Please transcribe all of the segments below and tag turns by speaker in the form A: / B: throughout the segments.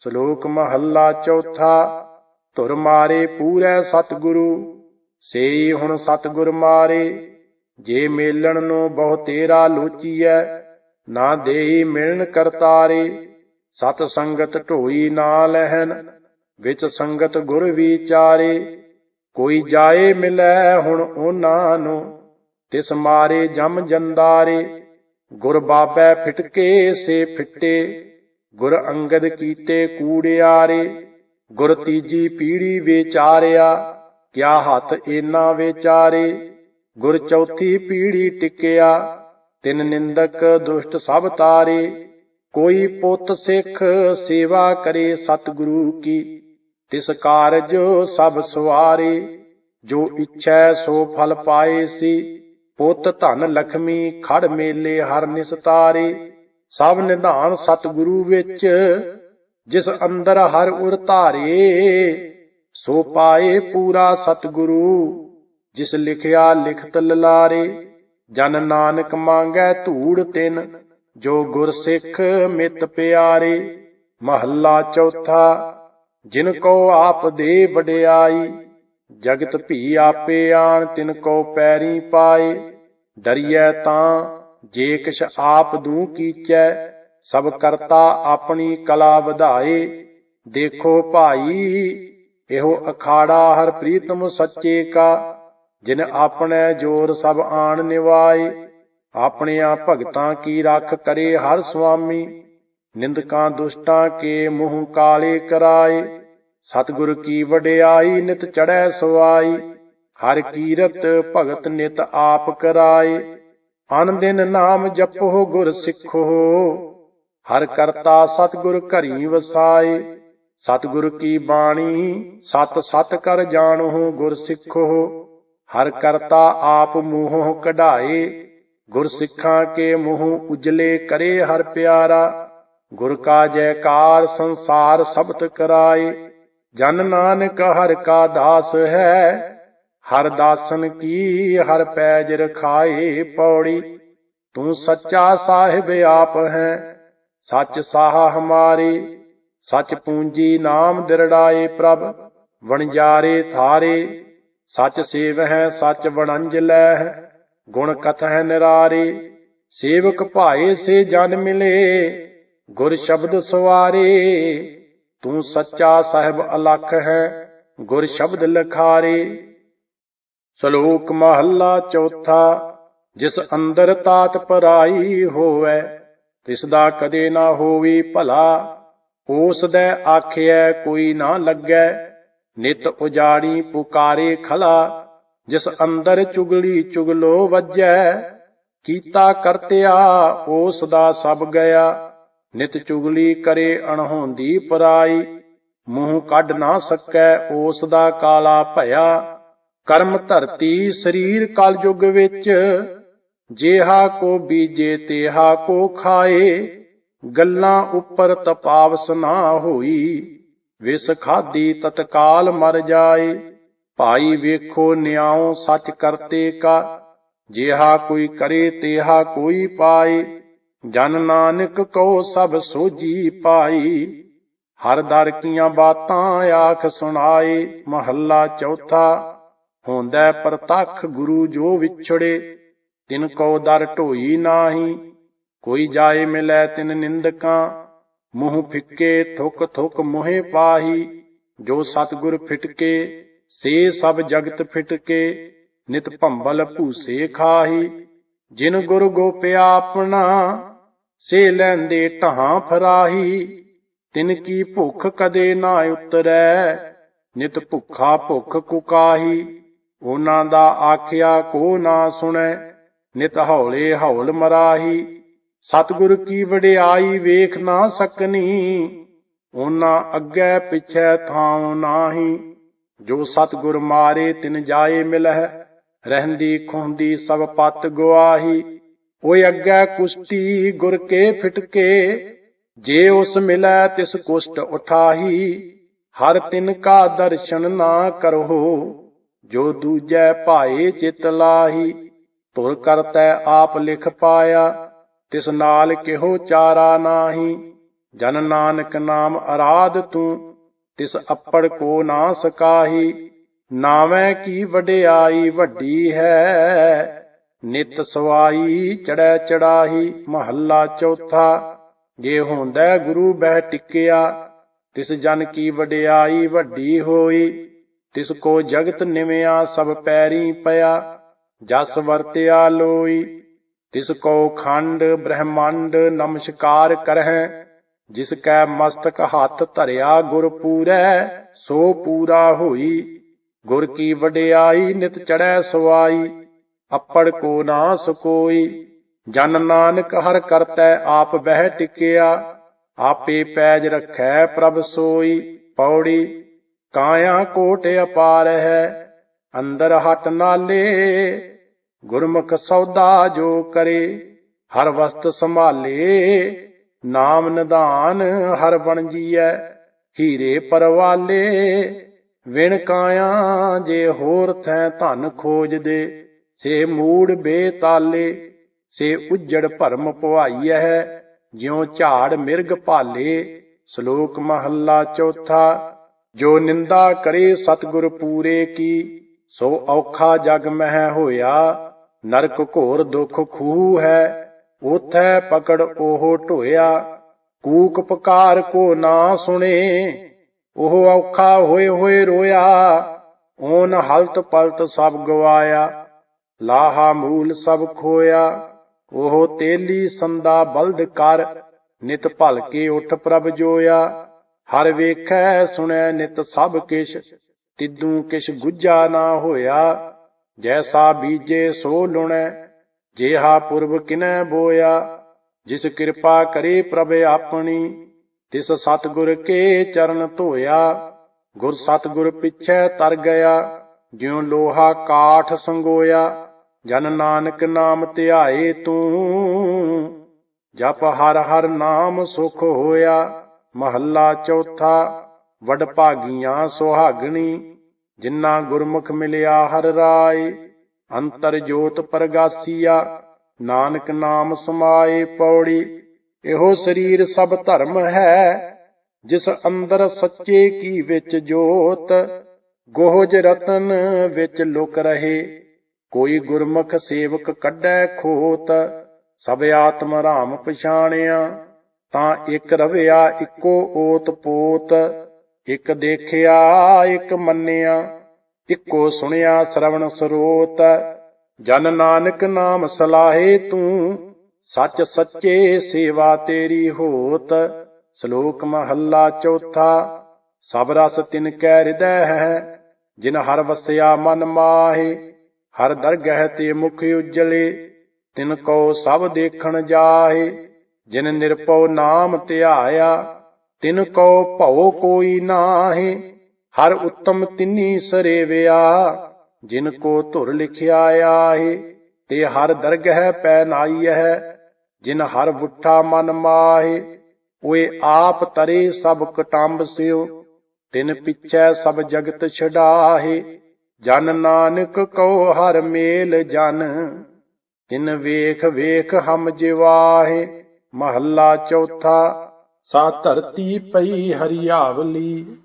A: ਸ਼ਲੋਕ ਮਹੱਲਾ ਚੌਥਾ, ਧੁਰ ਮਾਰੇ ਪੂਰੈ ਸਤਿਗੁਰੂ, ਸੇਈ ਹੁਣ ਸਤਿਗੁਰ ਮਾਰੇ, ਜੇ ਮੇਲਣ ਨੂੰ ਬਹੁ ਤੇਰਾ ਲੋਚੀਐ, ਨਾ ਦੇਈ ਮਿਲਣ ਕਰਤਾਰੇ, ਸਤ ਸੰਗਤ ਢੋਈ ਨਾ ਲਹਿਨ ਵਿੱਚ ਸੰਗਤ ਗੁਰ ਵਿਚਾਰੇ, ਕੋਈ ਜਾਏ ਮਿਲੈ ਹੁਣ ਉਹਨਾਂ ਨੂੰ, ਤਿਸ ਮਾਰੇ ਜਮ ਜੰਦਾਰੇ, ਗੁਰ ਬਾਬੈ ਫਿਟਕੇ ਸੇ ਫਿੱਟੇ ਗੁਰ ਅੰਗਦ ਕੀਤੇ ਕੂੜਿਆਰੇ, ਗੁਰ ਤੀਜੀ ਪੀੜੀ ਵਿਚਾਰਿਆ, ਕਿਆ ਹੱਥ ਏਨਾ ਵਿਚਾਰੇ? ਗੁਰ ਚੌਥੀ ਪੀੜੀ ਟਿਕਿਆ, ਤਿੰਨ ਨਿੰਦਕ ਦੁਸ਼ਟ ਸਭ ਤਾਰੇ। ਕੋਈ ਪੁੱਤ ਸਿੱਖ ਸੇਵਾ ਕਰੇ ਸਤਿਗੁਰੂ ਕੀ, ਤਿਸ ਕਾਰਜ ਸਭ ਸਵਾਰੇ ਜੋ ਇੱਛੈ ਸੋ ਫਲ ਪਾਏ ਸੀ, ਪੁੱਤ ਧਨ ਲਖਮੀ ਖੜ ਮੇਲੇ ਹਰ ਨਿਸਤਾਰੇ। ਸਭ ਨਿਧਾਨ ਸਤਿਗੁਰੂ ਵਿੱਚ, ਜਿਸ ਅੰਦਰ ਹਰ ਉਰ ਧਾਰੇ, ਸੋ ਪਾਏ ਪੂਰਾ ਸਤਿਗੁਰੂ, ਜਿਸ ਲਿਖਿਆ ਲਿਖਤ ਲਲਾਰੇ, ਜਨ ਨਾਨਕ ਮੰਗੈ ਧੂੜ ਤਿਨ, ਜੋ ਗੁਰ ਸਿੱਖ ਮਿਤ ਪਿਆਰੇ, ਮਹੱਲਾ ਚੌਥਾ, ਜਿਨ ਕੋ ਆਪ ਦੇ ਵਡਿਆਈ, ਜਗਤ ਭੀ ਆਪੇ ਆਣ ਤਿਨ ਕੋ ਪੈਰੀ ਪਾਏ, ਡਰੀਐ ਤਾਂ ਜੇ ਕਿਛ ਆਪ ਦੂ ਕੀਚੈ, ਸਭ ਕਰਤਾ ਆਪਣੀ ਕਲਾ ਵਧਾਏ। ਦੇਖੋ ਭਾਈ, ਇਹੋ ਅਖਾੜਾ ਹਰ ਪ੍ਰੀਤਮ ਸੱਚੇ ਕਾ, ਜਿਨ ਆਪਣੇ ਜੋਰ ਸਭ ਆਣ ਨਿਵਾਏ। ਆਪਣਿਆਂ ਭਗਤਾਂ ਕੀ ਰੱਖ ਕਰੇ ਹਰ ਸੁਆਮੀ ਨਿੰਦਕਾਂ ਦੁਸ਼ਟਾਂ ਕੇ ਮੂੰਹ ਕਾਲੇ ਕਰਾਏ। ਸਤਿਗੁਰ ਕੀ ਵਡਿਆਈ ਨਿਤ ਚੜੈ ਸਵਾਈ ਹਰ ਕੀਰਤ ਭਗਤ ਨਿਤ ਆਪ ਕਰਾਏ। ਅਨ ਦਿਨ ਨਾਮ ਜਪੋ, ਗੁਰ ਸਿੱਖੋ। ਹਰ ਕਰਤਾ ਸਤਿਗੁਰ ਘਰੀ ਵਸਾਏ। ਸਤਿਗੁਰ ਕੀ ਬਾਣੀ ਸਤ ਸਤ ਕਰ ਜਾਣੋ, ਗੁਰ ਸਿੱਖੋ। ਹਰ ਕਰਤਾ ਆਪ ਮੂੰਹੋਂ ਕਢਾਏ। ਗੁਰ ਸਿੱਖਾਂ ਕੇ ਮੂੰਹ ਉਜਲੇ ਕਰੇ ਹਰ ਪਿਆਰਾ। ਗੁਰ ਕਾ ਜੈਕਾਰ ਸੰਸਾਰ ਸਬਤ ਕਰਾਏ। ਜਨ ਨਾਨਕ ਹਰ ਕਾ ਦਾਸ ਹੈ। ਹਰ ਦਾਸਨ ਕੀ, ਹਰ ਪੈਜ ਰਖਾਏ ਪੌੜੀ। ਤੂੰ ਸੱਚਾ ਸਾਹਿਬ ਆਪ ਹੈ, ਸੱਚ ਸਾਹ ਹਮਾਰੇ। ਸੱਚ ਪੂੰਜੀ ਨਾਮ ਦਿਰੜਾਏ ਪ੍ਰਭ, ਵਣਜਾਰੇ ਥਾਰੇ ਸੱਚ ਸੇਵ ਹੈ, ਸੱਚ ਵਣੰਜ ਲੈ ਹੈ, ਗੁਣ ਹੈ ਨਿਰਾਰੇ। ਸੇਵਕ ਭਾਏ ਸੇ ਜਨ ਮਿਲੇ, ਗੁਰ ਸ਼ਬਦ ਸਵਾਰੇ। ਤੂੰ ਸੱਚਾ ਸਾਹਿਬ ਅਲਖ ਹੈ, ਗੁਰ ਸ਼ਬਦ ਲਖਾਰੇ। ਸ਼ਲੋਕ ਮਹੱਲਾ ਚੌਥਾ, ਜਿਸ ਅੰਦਰ ਤਾਤ ਪਰਾਈ ਹੋਵੇ, ਤਿਸ ਦਾ ਕਦੇ ਨਾ ਹੋਵੀ ਭਲਾ, ਉਸ ਦੇ ਆਖਿਐ ਕੋਈ ਨਾ ਲੱਗੈ, ਨਿਤ ਉਜਾੜੀ ਪੁਕਾਰੇ ਖਲਾ, ਜਿਸ ਅੰਦਰ ਚੁਗਲੀ ਚੁਗਲੋ ਵੱਜੈ, ਕੀਤਾ ਕਰਤਿਆ ਉਸ ਦਾ ਸਭ ਗਿਆ, ਨਿਤ ਚੁਗਲੀ ਕਰੇ ਅਣਹੋਂਦੀ ਪਰਾਈ, ਮੂੰਹ ਕੱਢ ਨਾ ਸਕੈ ਉਸ ਦਾ ਕਾਲਾ ਭਇਆ ਕਰਮ ਧਰਤੀ ਸਰੀਰ ਕਲ ਯੁਗ ਵਿੱਚ, ਜੇਹਾ ਕੋ ਬੀਜੇ ਤੇਹਾ ਕੋ ਖਾਏ, ਗੱਲਾਂ ਉੱਪਰ ਤਪਾਵਸ ਨਾ ਹੋਈ, ਵਿਸ ਖਾਦੀ ਤਤਕਾਲ ਮਰ ਜਾਏ, ਭਾਈ ਵੇਖੋ ਨਿਆਉ ਸੱਚ ਕਰਤੇ ਕਾ, ਜਿਹਾ ਕੋਈ ਕਰੇ ਤੇਹਾ ਕੋਈ ਪਾਏ, ਜਨ ਨਾਨਕ ਕੋ ਸਭ ਸੋਜੀ ਪਾਈ, ਹਰ ਦਰ ਕੀਆਂ ਬਾਤਾਂ ਆਖ ਸੁਣਾਏ, ਮਹੱਲਾ ਚੌਥਾ ਹੁੰਦਾ ਪ੍ਰਤੱਖ ਗੁਰੂ ਜੋ ਵਿਛੜੇ, ਤਿਨ ਕੋ ਦਰ ਢੋਈ ਨਾਹੀ, ਕੋਈ ਜਾਏ ਮਿਲੈ ਤਿਨ ਨਿੰਦਕਾਂ, ਮੂੰਹ ਫਿੱਕੇ ਥੁਕ ਥੁਕ ਮੋਹੇ ਪਾਹੀ, ਜੋ ਸਤਗੁਰ ਫਿਟਕੇ, ਸੇ ਸਭ ਜਗਤ ਫਿਟਕੇ, ਨਿਤ ਭੰਬਲ ਭੂਸੇ ਖਾਹੀ, ਜਿਨ ਗੁਰ ਗੋਪਿਆ ਆਪਣਾ, ਸੇ ਲੈਂਦੇ ਢਾਂ ਫਰਾਹੀ, ਤਿਨ ਕੀ ਭੁੱਖ ਕਦੇ ਨਾ ਉਤਰੈ, ਨਿਤ ਭੁੱਖਾ ਭੁੱਖ ਕੁਕਾਹੀ ਉਹਨਾਂ ਦਾ ਆਖਿਆ ਕੋ ਨਾ ਸੁਣੈ, ਨਿਤ ਹੌਲੇ ਹੌਲ ਮਰਾਹੀ, ਸਤਿਗੁਰ ਕੀ ਵਡਿਆਈ ਵੇਖ ਨਾ ਸਕਨੀ, ਉਹਨਾਂ ਅੱਗੇ ਪਿਛੈ ਥਾਂ ਨਾਹੀ, ਜੋ ਸਤਿਗੁਰ ਮਾਰੇ ਤਿਨ ਜਾਏ ਮਿਲਹਿ, ਰਹਿੰਦੀ ਖੁੰਦੀ ਸਭ ਪਤ ਗਵਾਹੀ ਓਏ ਅੱਗੇ ਕੁਸ਼ਤੀ ਗੁਰ ਕੇ ਫਿਟਕੇ, ਜੇ ਉਸ ਮਿਲੈ ਤਿਸ ਕੁਸ਼ਟ ਉਠਾਹੀ, ਹਰ ਤਿਨ ਕਾ ਦਰਸ਼ਨ ਨਾ ਕਰੋ ਜੋ ਦੂਜੈ ਭਾਏ ਚਿਤ ਲਾਹੀ, ਤੁਰ ਕਰਤੈ ਆਪ ਲਿਖ ਪਾਇਆ, ਤਿਸ ਨਾਲ ਕਿਹੋ ਚਾਰਾ ਨਾਹੀ। ਜਨ ਨਾਨਕ ਨਾਮ ਅਰਾਧ ਤੂੰ, ਤਿਸ ਅੱਪੜ ਕੋ ਨਾ ਸਕਾਹੀ। ਨਾਵੇਂ ਕੀ ਵਡਿਆਈ ਵੱਡੀ ਹੈ, ਨਿਤ ਸਵਾਈ ਚੜੈ ਚੜਾਹੀ ਮਹੱਲਾ ਚੌਥਾ। ਜੇ ਹੁੰਦਾ ਗੁਰੂ ਬਹਿ ਟਿਕਿਆ, ਤਿਸ ਜਨ ਕੀ ਵਡਿਆਈ ਵੱਡੀ ਹੋਈ। ਤਿਸ ਕੋ ਜਗਤ ਨਿਵਿਆ ਸਭ ਪੈਰੀ ਪਿਆ, ਜਸ ਵਰਤਿਆ ਲੋਈ। ਤਿਸ ਕੋ ਖੰਡ ਬ੍ਰਹਮੰਡ ਨਮਸਕਾਰ ਕਰਹਿ, ਜਿਸ ਕੈ ਮਸਤਕ ਹੱਥ ਧਰਿਆ ਗੁਰ ਪੂਰੈ, ਸੋ ਪੂਰਾ ਹੋਈ। ਗੁਰ ਕੀ ਵਡਿਆਈ ਨਿਤ ਚੜੈ ਸਵਾਈ, ਅੱਪੜ ਕੋ ਨਾ ਸਕੋਈ ਜਨ ਨਾਨਕ ਹਰ ਕਰਤੈ ਆਪ ਬਹਿ ਟਿਕਿਆ, ਆਪੇ ਪੈਜ ਰਖੈ ਪ੍ਰਭ ਸੋਈ। ਪੌੜੀ ਕਾਇਆ ਕੋਟ ਅਪਾਰ ਹੈ, ਅੰਦਰ ਹਟ ਨਾਲੇ ਗੁਰਮੁਖ ਸੌਦਾ ਜੋ ਕਰੇ, ਹਰ ਵਸਤ ਸੰਭਾਲੇ, ਨਾਮ ਨਿਧਾਨ ਹਰ ਬਣ ਜੀਐ, ਹੀਰੇ ਪਰਵਾਲੇ, ਵਿਣ ਕਾਇਆ ਜੇ ਹੋਰ ਥੈ ਧਨ ਖੋਜਦੇ, ਸੇ ਮੂੜ ਬੇਤਾਲੇ, ਸੇ ਉਜੜ ਭਰਮ ਪਵਾਈਐ ਜਿਉ ਝਾੜ ਮਿਰਗ ਭਾਲੇ, ਸ਼ਲੋਕ ਮਹੱਲਾ ਚੌਥਾ ਜੋ ਨਿੰਦਾ ਕਰੇ ਸਤਿਗੁਰ ਪੂਰੇ ਕੀ, ਸੋ ਔਖਾ ਜਗ ਮਹਿ ਹੋਇਆ, ਨਰਕ ਘੋਰ ਦੁਖ ਖੂਹ ਹੈ, ਉਥੈ ਪਕੜ ਉਹ ਢੋਇਆ, ਕੂਕ ਪਕਾਰ ਕੋ ਨਾ ਸੁਣੇ, ਉਹ ਔਖਾ ਹੋਏ ਹੋਏ ਰੋਇਆ, ਓਨ ਹਲਤ ਪਲਤ ਸਭ ਗਵਾਇਆ, ਲਾਹਾ ਮੂਲ ਸਭ ਖੋਇਆ, ਉਹ ਤੇਲੀ ਸੰਦਾ ਬਲਦ ਕਰ, ਨਿਤ ਭਲਕੇ ਉਠ ਪ੍ਰਭ ਜੋਇਆ ਹਰ ਵੇਖੈ ਸੁਣੈ ਨਿਤ ਸਭ ਕਿਛ, ਤਿੱਦੂ ਕਿਛ ਗੁੱਜਾ ਨਾ ਹੋਇਆ। ਜੈਸਾ ਬੀਜੇ ਸੋ ਲੁਣੈ, ਜੇਹਾ ਪੁਰਬ ਕਿਨੈ ਬੋਇਆ। ਜਿਸ ਕਿਰਪਾ ਕਰੇ ਪ੍ਰਭ ਆਪਣੀ, ਤਿਸ ਸਤਿਗੁਰ ਕੇ ਚਰਨ ਧੋਇਆ। ਗੁਰ ਸਤਿਗੁਰ ਪਿਛੈ ਤਰ ਗਿਆ, ਜਿਉ ਲੋਹਾ ਕਾਠ ਸੰਗੋਇਆ। ਜਨ ਨਾਨਕ ਨਾਮ ਧਿਆਏ ਤੂੰ, ਜਪ ਹਰ ਹਰ ਨਾਮ ਸੁਖ ਹੋਇਆ। ਮਹੱਲਾ ਚੌਥਾ, ਵਡ ਭਾਗੀਆਂ ਸੁਹਾਗਣੀ ਜਿਨ੍ਹਾਂ ਗੁਰਮੁਖ ਮਿਲਿਆ ਹਰ ਰਾਏ, ਅੰਤਰ ਜੋਤ ਪਰਗਾਸੀਆ, ਨਾਨਕ ਨਾਮ ਸਮਾਏ ਪੌੜੀ, ਇਹੋ ਸਰੀਰ ਸਭ ਧਰਮ ਹੈ, ਜਿਸ ਅੰਦਰ ਸੱਚੇ ਕੀ ਵਿੱਚ ਜੋਤ, ਗੋਹਜ ਰਤਨ ਵਿੱਚ ਲੁਕ ਰਹੇ, ਕੋਈ ਗੁਰਮੁਖ ਸੇਵਕ ਕੱਢੈ ਖੋਤ, ਸਭ ਆਤਮ ਰਾਮ ਪਛਾਣਿਆ। ਤਾਂ ਇੱਕ ਰਵਿਆ, ਇੱਕੋ ਓਤ ਪੋਤ। ਇੱਕ ਦੇਖਿਆ, ਇੱਕ ਮੰਨਿਆ, ਇੱਕੋ ਸੁਣਿਆ ਸ਼ਰਵਣ ਸਰੋਤ। ਜਨ ਨਾਨਕ ਨਾਮ ਸਲਾਹੇ ਤੂੰ, ਸੱਚ ਸੱਚੇ ਸੇਵਾ ਤੇਰੀ ਹੋਤ। ਸ਼ਲੋਕ ਮਹੱਲਾ ਚੌਥਾ, ਸਭ ਰਸ ਤਿਨ ਕੈ ਹਿਰਦੈ ਹੈ, ਜਿਨ ਹਰ ਵਸਿਆ ਮਨ ਮਾਹੇ। ਹਰ ਦਰਗਹਿ ਤੇ ਮੁਖ ਉਜਲੇ, ਤਿਨ ਕੋ ਸਭ ਦੇਖਣ ਜਾਹੇ। ਜਿਨ ਨਿਰਪਉ ਨਾਮ ਧਿਆਇਆ, ਤਿਨ ਕੋ ਭਉ ਕੋਈ ਨਾਹੀ, ਹਰ ਉੱਤਮ ਤਿੰਨੀ ਸਰੇਵਿਆ, ਜਿਨ ਕੋ ਧੁਰ ਲਿਖਿਆ ਆਹੇ, ਤੇ ਹਰ ਦਰਗਹਿ ਪੈ ਨਾਈਐ ਜਿਨ ਹਰ ਬੁੱਠਾ ਮਨ ਮਾਹੇ ਓਏ ਆਪ ਤਰੇ ਸਭ ਕਟੰਬ ਸਿਓ ਤਿਨ ਪਿਛੈ ਸਭ ਜਗਤ ਛਡਾਹੇ, ਜਨ ਨਾਨਕ ਕਉ ਹਰ ਮੇਲ ਜਨ, ਤਿਨ ਵੇਖ ਵੇਖ ਹਮ ਜਿਵਾਹੇ ਮਹੱਲਾ ਚੌਥਾ ਸਾ ਧਰਤੀ ਪਈ ਹਰਿਆਵਲੀ,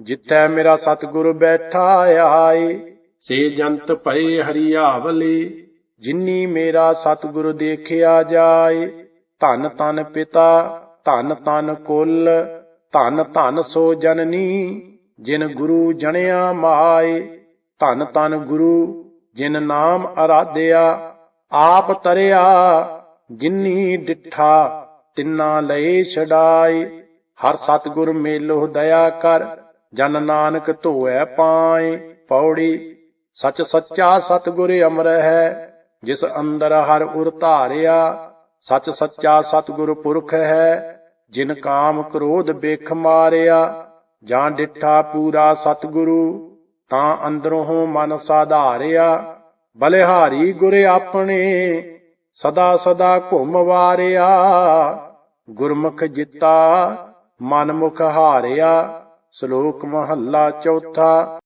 A: ਜਿੱਥੈ ਮੇਰਾ ਸਤਿਗੁਰ ਬੈਠਾ ਆਏ, ਸੇ ਜੰਤ ਪਏ ਹਰਿਆਵਲੀ, ਜਿਨੀ ਮੇਰਾ ਸਤਿਗੁਰ ਦੇਖਿਆ ਜਾਏ। ਧਨ ਤਨ ਪਿਤਾ, ਧਨ ਤਨ ਕੁਲ, ਧਨ ਧਨ ਸੋ ਜਨਨੀ, ਜਿਨ ਗੁਰੂ ਜਣਿਆ ਮਾਏ। ਧਨ ਧਨ ਗੁਰੂ, ਜਿਨ ਨਾਮ ਅਰਾਧਿਆ, ਆਪ ਤਰਿਆ ਜਿਨੀ ਡਿਠਾ ਤਿੰਨਾ ਲਏ ਛਡਾਏ, ਹਰ ਸਤਿਗੁਰ ਮੇਲੋ ਦਇਆ ਕਰ, ਜਨ ਨਾਨਕ ਧੋਐ ਪਾਏ। ਪੌੜੀ, ਸਚ ਸੱਚਾ ਸਤਿਗੁਰ ਅਮਰ ਹੈ, ਜਿਸ ਅੰਦਰ ਹਰ ਉਰ ਧਾਰਿਆ, ਸਚ ਸੱਚਾ ਸਤਿਗੁਰ ਪੁਰਖ ਹੈ, ਜਿਨ ਕਾਮ ਕ੍ਰੋਧ ਬਿਖ ਮਾਰਿਆ, ਜਾਂ ਡਿਠਾ ਪੂਰਾ ਸਤਿਗੁਰੂ, ਤਾਂ ਅੰਦਰੋਂ ਮਨ ਸਾਧਾਰਿਆ, ਬਲਿਹਾਰੀ ਗੁਰ ਆਪਣੇ ਸਦਾ ਸਦਾ ਘੁੰਮ ਵਾਰਿਆ ਗੁਰਮੁਖ ਜਿੱਤਾ ਮਨਮੁਖ ਹਾਰਿਆ ਸ਼ਲੋਕ ਮਹੱਲਾ ਚੌਥਾ।